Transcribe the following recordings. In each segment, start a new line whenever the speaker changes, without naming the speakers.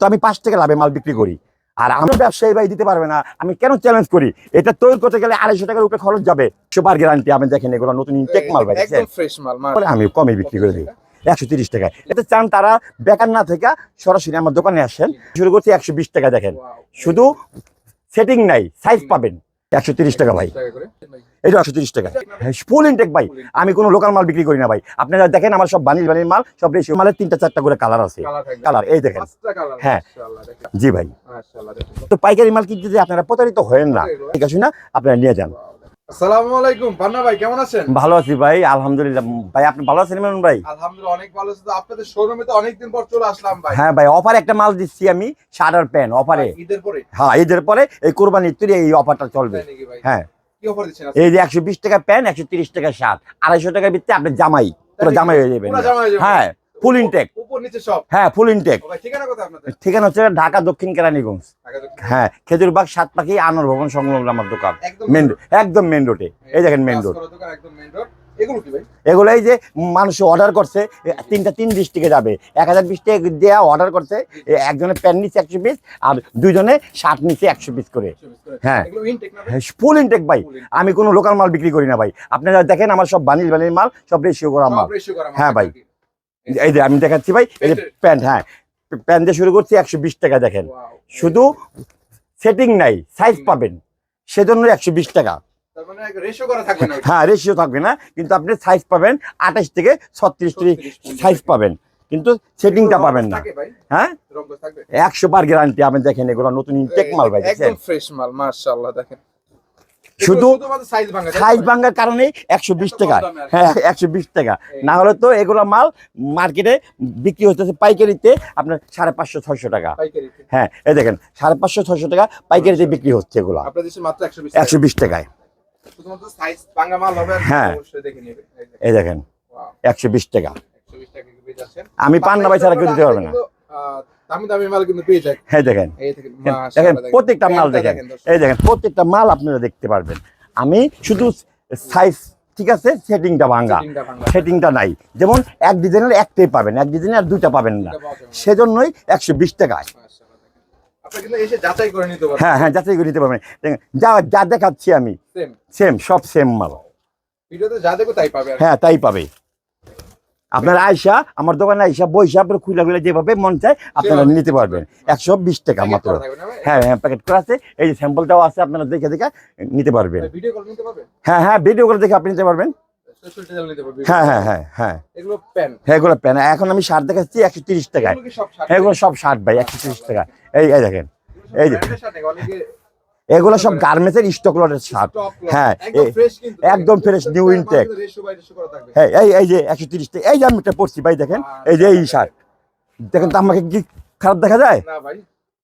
তো আমি পাঁচ টাকা লাভে মাল বিক্রি করি। আর আমার ব্যবসায়ী ভাই দিতে পারবে না আমি কেন চ্যালেঞ্জ করি? এটা তৈরি করতে গেলে আড়াইশো টাকার উপরে খরচ যাবে। সুপার গ্যারান্টি আমি দেখেন এগুলো নতুন ইনটেক মাল ভাই আমি কমে বিক্রি করে দিই। একশো তিরিশ টাকায়। এটা চান তারা বেকার না থেকে সরাসরি আমার দোকানে আসেন। শুরু করছি একশো বিশ টাকা দেখেন। শুধু সেটিং নাই সাইজ পাবেন। একশো তিরিশ টাকা ভাই। এটা একশো তিরিশ টাকা। ফুল ইনটেক ভাই। আমি কোনো লোকাল মাল বিক্রি করি না ভাই। আপনারা দেখেন আমার সব বানিজ বানির মাল সব রেশিও মালের তিনটা চারটা করে কালার আছে।
কালার
এই দেখেন। হ্যাঁ। জি ভাই। তো পাইকারি মাল কিনতে আপনারা প্রতারিত হয়েন না ঠিক আছে না? আপনারা নিয়ে যান।
আসসালামু আলাইকুম পান্না ভাই কেমন আছেন?
ভালো আছি ভাই আলহামদুলিল্লাহ। ভাই আপনি ভালো আছেন ইমরান ভাই?
আলহামদুলিল্লাহ অনেক ভালো আছি। তো আপনাদের শোরুমে তো অনেকদিন পর চলে আসলাম ভাই।
হ্যাঁ ভাই অফার একটা মাল দিচ্ছি আমি অফারে
ঈদের পরে?
হ্যাঁ ঈদের পরে এই কোরবানির তুলে এই অফারটা চলবে। হ্যাঁ। এই যে একশো বিশ টাকা প্যান্ট একশো তিরিশ টাকা শার্ট আড়াইশো টাকার ভিত্তিতে আপনার জামাই পুরো জামাই হয়ে যাবেন
হয়ে যাবে
হ্যাঁ। ফুল ইনটেক
নিচে
হ্যাঁ ফুল ইনটেক
ঠিকানা
হচ্ছে ঢাকা দক্ষিণ কেরানীগঞ্জ। হ্যাঁ খেজুরবাগ সাত পাখি আনোয়ার ভবন সংলগ্ন আমার দোকান। মেন একদম মেন রোডে এই দেখেন মেন রোড
এগুলো
এগুলাই যে মানুষ অর্ডার করছে তিনটা তিন ডিস্ট্রিক্টে যাবে। এক হাজার বিশ টাকা দেওয়া অর্ডার করছে একজনে প্যান্ট নিচ্ছে একশো পিস আর দুইজনে শার্ট নিচ্ছে একশো পিস করে। হ্যাঁ। ফুল ইনটেক ভাই? আমি কোনো লোকাল মাল বিক্রি করি না ভাই। আপনারা দেখেন আমার সব সব রেশিও মাল
সব রেশিও করা মাল।
হ্যাঁ ভাই। এই যে আমি দেখাচ্ছি ভাই এই যে প্যান্ট হ্যাঁ। প্যান্ট দিয়ে শুরু করছি একশো বিশ টাকা দেখেন। শুধু সেটিং নাই সাইজ পাবেন। সেজন্য একশো বিশ টাকা।
মানে রেশিও করা থাকবে না ওইটা।
হ্যাঁ রেশিও থাকবে না কিন্তু আপনি সাইজ পাবেন আঠাশ থেকে ছত্রিশ সাইজ পাবেন। কিন্তু সেটিংটা পাবেন না। হ্যাঁ? একশো বার গ্যারান্টি আপনি দেখেন এগুলো নতুন ইনটেক মাল ভাই
একদম ফ্রেশ মাল মাশাআল্লাহ দেখেন।
শুধু
সাইজ ভাঙা
সাইজ ভাঙার কারণে একশো বিশ টাকা। হ্যাঁ একশো বিশ টাকা। না হলে তো এগুলো মাল মার্কেটে বিক্রি হতেছে পাইকারিতে আপনার সাড়ে পাঁচশো ছয়শো টাকা। হ্যাঁ এই দেখেন সাড়ে পাঁচশো ছয়শো টাকা পাইকারিতে বিক্রি হচ্ছে এগুলো।
আপনাদের দেশে মাত্র 120
একশো বিশ টাকায়। হ্যাঁ।
এই
দেখেন। একশো বিশ টাকা।
120 টাকা কি পেয়ে যাচ্ছেন
আমি পান্না ভাই ছাড়া কেউ দিতে পারবে না।
দামি দামি মাল কিন্তু পেয়ে যায়
হ্যাঁ দেখেন। প্রত্যেকটা মাল দেখেন। এই দেখেন প্রত্যেকটা মাল আপনারা দেখতে পারবেন। আমি শুধু সাইজ ঠিক আছে? সেটিংটা
ভাঙা।
সেটিংটা নাই। যেমন এক ডিজাইনের একটাই পাবেন এক ডিজাইনের আর দুইটা পাবেন না। সেজন্যই একশো বিশ টাকায়। হ্যাঁ হ্যাঁ যাচাই করে নিতে পারবেন। যা যা দেখাচ্ছি আমি।
সেম
সব সেম মাল।
ভিডিওতে যা দেখো তাই পাবে
হ্যাঁ তাই পাবে। আপনার আয়সা আমার দোকানে আইসা বইসা আপনার খুলে খুলে যেভাবে মন চায় আপনারা নিতে পারবেন। একশো বিশ টাকা মাত্র? হ্যাঁ হ্যাঁ প্যাকেট করা আছে। এই যে স্যাম্পলটাও আছে আপনারা দেখে দেখে নিতে পারবেন। হ্যাঁ হ্যাঁ ভিডিও করে দেখে আপনি নিতে পারবেন। হ্যাঁ হ্যাঁ হ্যাঁ হ্যাঁ।
এগুলো
হ্যাঁ প্যান এখন আমি শার্ট দেখাচ্ছি একশো তিরিশ টাকায়।
এগুলো সব শার্ট
হ্যাঁ ভাই একশো তিরিশ টাকা। এই এই দেখেন। এই যে। এগুলো সব গার্মেন্টসের স্টক লটের শার্ট হ্যাঁ,
একদম ফ্রেশ নিউ থাকবে।
হ্যাঁ এই এই যে একশো তিরিশ এই যে আমি একটা পড়ছি ভাই দেখেন। এই যে এই শার্ট দেখেন তো আমাকে কি খারাপ দেখা যায়?
না ভাই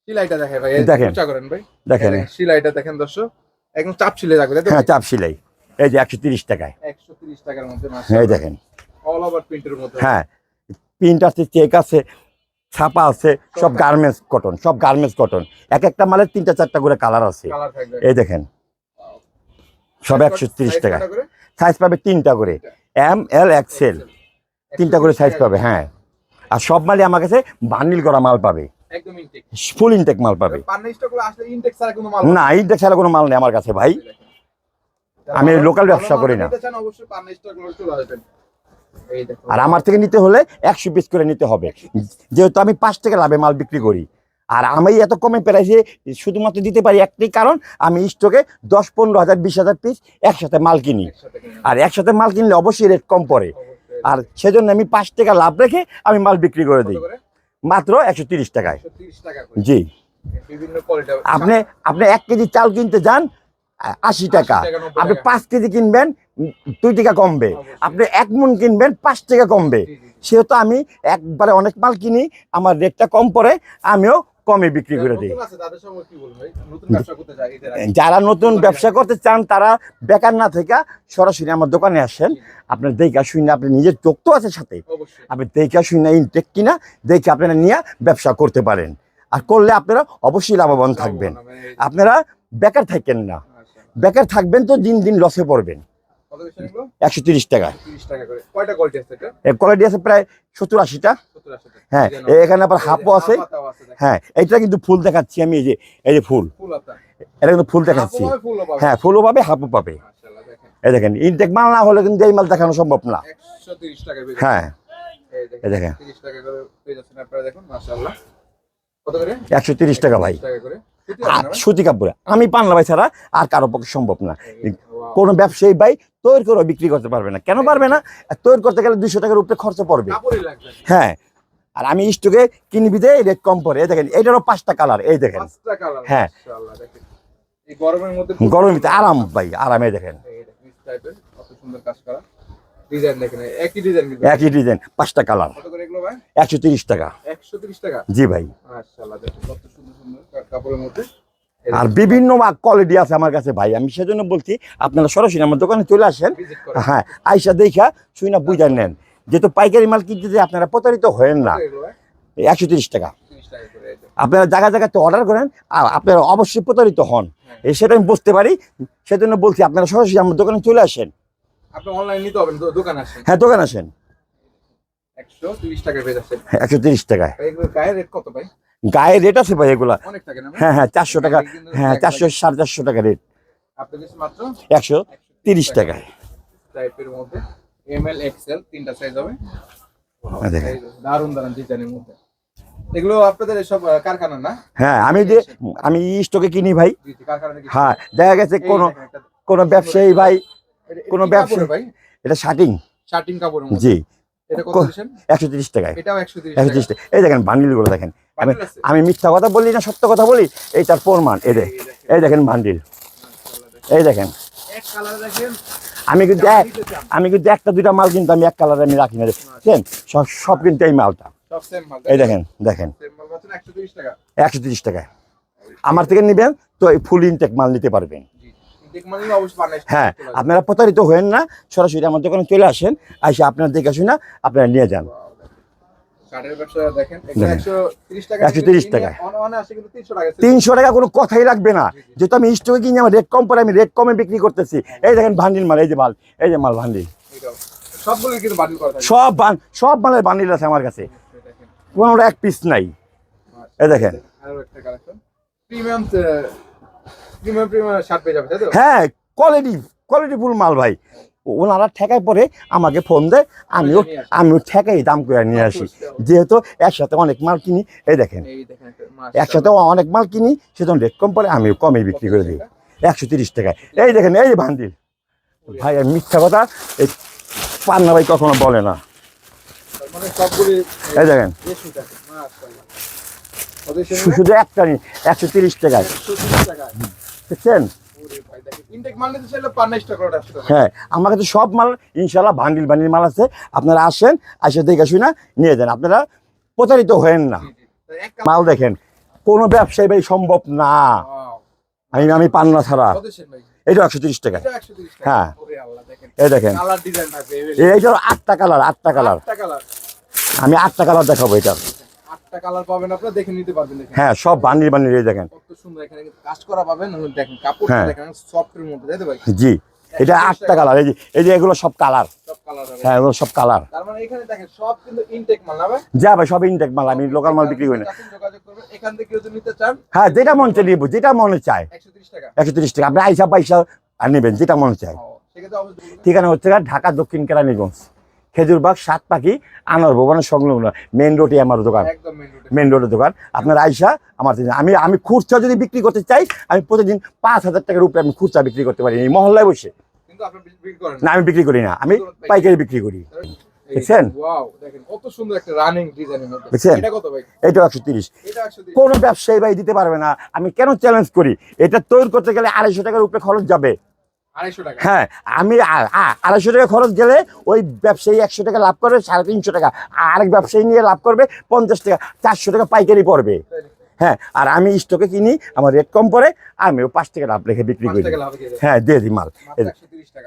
সিলাইটা দেখে ভাই
দেখেন।
ভাই।
দেখেন।
সিলাইটা দেখেন দর্শক একদম চাপ ছিলে থাকবে
হ্যাঁ চাপ সিলাই। এই যে একশো তিরিশ টাকায়।
130 টাকার মধ্যে
হ্যাঁ এই দেখেন।
অল ওভার প্রিন্টের মধ্যে।
হ্যাঁ প্রিন্ট আছে চেক আছে। ছাপা আছে সব গার্মেন্টস কটন সব গার্মেন্টস কটন এক একটা মালের তিনটা চারটা করে কালার আছে। এই দেখেন। সব একশো তিরিশ টাকা। সাইজ পাবে তিনটা করে। এম এল এক্সেল তিনটা করে সাইজ পাবে হ্যাঁ। আর সব মালই আমার কাছে বান্ডিল করা মাল পাবে। ফুল ইনটেক মাল পাবে। না ইনটেক ছাড়া কোনো মাল নেই আমার কাছে ভাই। আমি লোকাল ব্যবসা করি না। আর আমার থেকে নিতে হলে একশো পিস করে নিতে হবে। যেহেতু আমি পাঁচ টাকা লাভে মাল বিক্রি করি। আর আমি এত কমে প্রাইসে শুধুমাত্র দিতে পারি একটাই কারণ আমি স্টকে দশ পনেরো হাজার বিশ হাজার পিস একসাথে মাল কিনি। আর একসাথে মাল কিনলে অবশ্যই রেট কম পড়ে। আর সেজন্য আমি পাঁচ টাকা লাভ রেখে আমি মাল বিক্রি করে দিই। মাত্র একশো তিরিশ টাকায়।
130 টাকা করে
জি। আপনি আপনি এক কেজি চাল কিনতে যান আশি টাকা।
টাকা, 90
আপনি পাঁচ কেজি কিনবেন দুই টাকা কমবে। আপনি এক মন কিনবেন পাঁচ টাকা কমবে। সেহেতু আমি একবারে অনেক মাল কিনি আমার রেটটা কম পড়ে আমিও কমে বিক্রি করে দিই। যারা নতুন ব্যবসা করতে চান তারা বেকার না থেকে সরাসরি আমার দোকানে আসেন। আপনার দেখা শুনে আপনি নিজের চোখ তো আছে সাথে। আপনি দেখা শুনে ইনটেক কিনা দেখে আপনারা নিয়ে ব্যবসা করতে পারেন। আর করলে আপনারা অবশ্যই লাভবান থাকবেন। আপনারা বেকার থাকেন না।
আচ্ছা।
বেকার থাকবেন তো দিন দিন লসে পড়বেন। একশো তিরিশ টাকা।
কোয়ালিটি আছে
প্রায় সত্তর আশিটা হ্যাঁ এখানে আবার হাফও আছে।
দেখেন।
হ্যাঁ এটা কিন্তু ফুল দেখাচ্ছি আমি এই যে এই যে ফুল।
ফুল
এটা কিন্তু ফুল দেখাচ্ছি। হ্যাঁ ফুলও পাবে। হাফও পাবে।
দেখেন।
এই দেখেন ইনটেক মাল না হলে কিন্তু এই মাল দেখানো সম্ভব না।
130 টাকায় পেয়ে
হ্যাঁ।
এই দেখেন,
এই দেখেন।
30 টাকা করে পেয়ে যাচ্ছেন আপনারা দেখুন, মাশাআল্লাহ। কত করে?
একশো তিরিশ টাকা ভাই।
30 টাকা করে। সুতি
কাপড়ে। আমি পানলা ভাই ছাড়া আর কারও পক্ষে সম্ভব না? কোনো ব্যবসায়ী ভাই তৈরি করে বিক্রি করতে পারবে না। কেন পারবে না? তৈরি করতে গেলে দুইশো টাকার উপরে খরচ পড়বে। হ্যাঁ। আর আমি স্টকে কিনবি দে রেট কম পড়ে দেখেন এইটারও পাঁচটা কালার এই দেখেন। হ্যাঁ।
গরমের মধ্যে
গরমের আরাম ভাই আরামে দেখেন।
একই ডিজাইন
পাঁচটা কালার? একশো তিরিশ টাকা। জি ভাই।
মাশাআল্লাহ, কত সুন্দর সুন্দর কাপড়ের মধ্যে।
আর বিভিন্ন কোয়ালিটি আছে আমার কাছে ভাই। আমি সেজন্য বলছি আপনারা সরাসরি আমার দোকানে চলে আসেন। হ্যাঁ আইসা দেখা শুই না বুঝা নেন। যেহেতু পাইকারি মাল কিনতে যে আপনারা প্রতারিত হয়েন না। একশো তিরিশ টাকা।
30 টাকা করে, এই দেখেন।
আপনারা জায়গা জায়গাতে অর্ডার করেন আর আপনারা অবশ্যই প্রতারিত হন। সেটা আমি বুঝতে পারি। সেজন্য বলছি আপনারা সরাসরি আমার দোকানে চলে আসেন। হ্যাঁ দোকান আসেন।
একশো তিরিশ
টাকায়
গায়ের রেট
গায়ে রেট আছে ভাই এগুলা? হ্যাঁ হ্যাঁ চারশো টাকা। হ্যাঁ চারশো সাড়ে চারশো টাকা রেট
মাত্র?
একশো তিরিশ টাকায়।
টাইপের মধ্যে এম এল এক্সেল তিনটা সাইজ হবে।
দেখেন।
এই দারুণ দারুণ ডিজাইনের মধ্যে। এগুলো আপনাদের সব কারখানা না?
হ্যাঁ আমি যে আমি স্টকে কিনি ভাই। হ্যাঁ দেখা গেছে কোনো কোনো ব্যবসায়ী ভাই কোনো
কি
ব্যবসা-
কাপড়ের ভাই?
এটা শার্টিং।
শার্টিং মধ্যে।
জি। একশো তিরিশ টাকায়।
একশো তিরিশ
টাকা। এই দেখেন বান্ডিলগুলো দেখেন। আমি আমি মিথ্যা কথা বলি না সত্য কথা বলি? এইটার প্রমাণ এই দেখ এই দেখেন। বান্ডিল। এই দেখেন।
দেখেন।
আমি কিন্তু আমি কিন্তু একটা দুইটা মাল কিন্তু আমি এক কালারে আমি রাখি না দেখছেন সব সব কিন্তু এই মালটা। এই দেখেন। দেখেন
একশো তিরিশ টাকা।
টাকায়। আমার থেকে নেবেন তো এই ফুল ইনটেক মাল নিতে পারবেন। হ্যাঁ আপনারা প্রতারিত হয়েন না সরাসরি আমার দোকানে চলে আসেন আসে আপনার দেখে শুনে আপনারা নিয়ে যান।
শার্টের ব্যবসা দেখেন
দেখেন।
একশো তিরিশ টাকা
130 টাকা।
অনে আসে কিন্তু তিনশো টাকা
কোনো কথাই লাগবে না। যেহেতু আমি স্টকে কিনে আমার রেট কম পরে আমি রেট কমে বিক্রি করতেছি। এই দেখেন ভান্ডিল মাল এই যে মাল এই যে মাল ভান্ডিল সব সব মালের বান্ডিল আছে আমার কাছে। কোনোটা এক পিস নাই। এই দেখেন। হ্যাঁ কোয়ালিটি কোয়ালিটি ফুল মাল ভাই। ওনারা ঠেকায় পরে আমাকে ফোন দেয় আমিও আমিও ঠেকাই দাম করে নিয়ে আসি। যেহেতু একসাথে অনেক মাল কিনি এই দেখেন। একসাথে অনেক মাল কিনি সেজন্য রেট কম পরে আমিও কমে বিক্রি করে দিই। একশো তিরিশ টাকায়। এই দেখেন এই ভান্ডিল ভাই আর মিথ্যা কথা এই পান্না ভাই কখনো বলে না।
মানে
এই দেখেন। শুধু একটা নি একশো তিরিশ টাকায়। দেখছেন? হ্যাঁ আমার কাছে সব মাল ইনশাল্লাহ ভান্ডিল ভান্ডিল মাল আছে। আপনারা আসেন আসে দেখে শুনে নিয়ে যান। আপনারা প্রতারিত হয়েন না। মাল দেখেন কোনো ব্যবসায়ী ভাই সম্ভব না। আমি আমি পান্না ছাড়া। এটা একশো তিরিশ টাকা।
এটা
হ্যাঁ। এই দেখেন।
ডিজাইন
আটটা কালার আটটা কালার আমি আটটা কালার দেখাবো এটার।
আটটা কালার পাবেন আপনারা দেখে নিতে পারবেন
হ্যাঁ সব বান্ডিল বান্ডিল দেখেন।
কত সুন্দর এখানে কাজ করা পাবেন দেখেন কাপড়
হ্যাঁ।
দেখেন সফটের মধ্যে তাই তো ভাই?
জি এটা আটটা কালার এই যে এই যে এগুলো সব কালার। হ্যাঁ এগুলো সব কালার।
তার মানে এখানে দেখেন সব কিন্তু ইনটেক মাল না
যা ভাই সব ইনটেক মাল আমি লোকাল মাল বিক্রি করি না।
যখন যোগাযোগ করবেন এখান থেকে যদি নিতে চান
হ্যাঁ যেটা মনে চাই নিবো যেটা মনে চায়।
একশো তিরিশ টাকা।
আপনি আইসা পয়সা আর নেবেন যেটা মনে চায়।
বলবেন।
ঠিকানা হচ্ছে ঢাকা দক্ষিণ কেরানীগঞ্জ। খেজুরবাগ সাত পাখি আনোয়ার ভবনের সংলগ্ন। মেন রোডে আমার দোকান।
মেন
রোডের দোকান। আপনার আইসা আমার আমি আমি খুচরা যদি বিক্রি করতে চাই আমি প্রতিদিন পাঁচ হাজার টাকার উপরে আমি খুচরা বিক্রি করতে পারি। এই মহল্লায় বসে। না। আমি বিক্রি করি না। আমি পাইকারি বিক্রি করি। দেখছেন?
এটা
একশো তিরিশ। কোনো ব্যবসায়ী ভাই দিতে পারবে না। আমি কেন চ্যালেঞ্জ করি? এটা তৈরি করতে গেলে আড়াইশো টাকার উপরে খরচ যাবে। হ্যাঁ আমি আড়াইশো টাকা খরচ গেলে ওই ব্যবসায়ী একশো টাকা লাভ করবে সাড়ে তিনশো টাকা। আরেক ব্যবসায়ী নিয়ে লাভ করবে পঞ্চাশ টাকা চারশো টাকা পাইকারি পড়বে। হ্যাঁ আর আমি স্টকে কিনি আমার রেট কম পড়ে আমিও পাঁচ টাকা লাভ রেখে বিক্রি করি। হ্যাঁ দিয়ে। দিই মাল।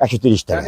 একশো তিরিশ টাকা।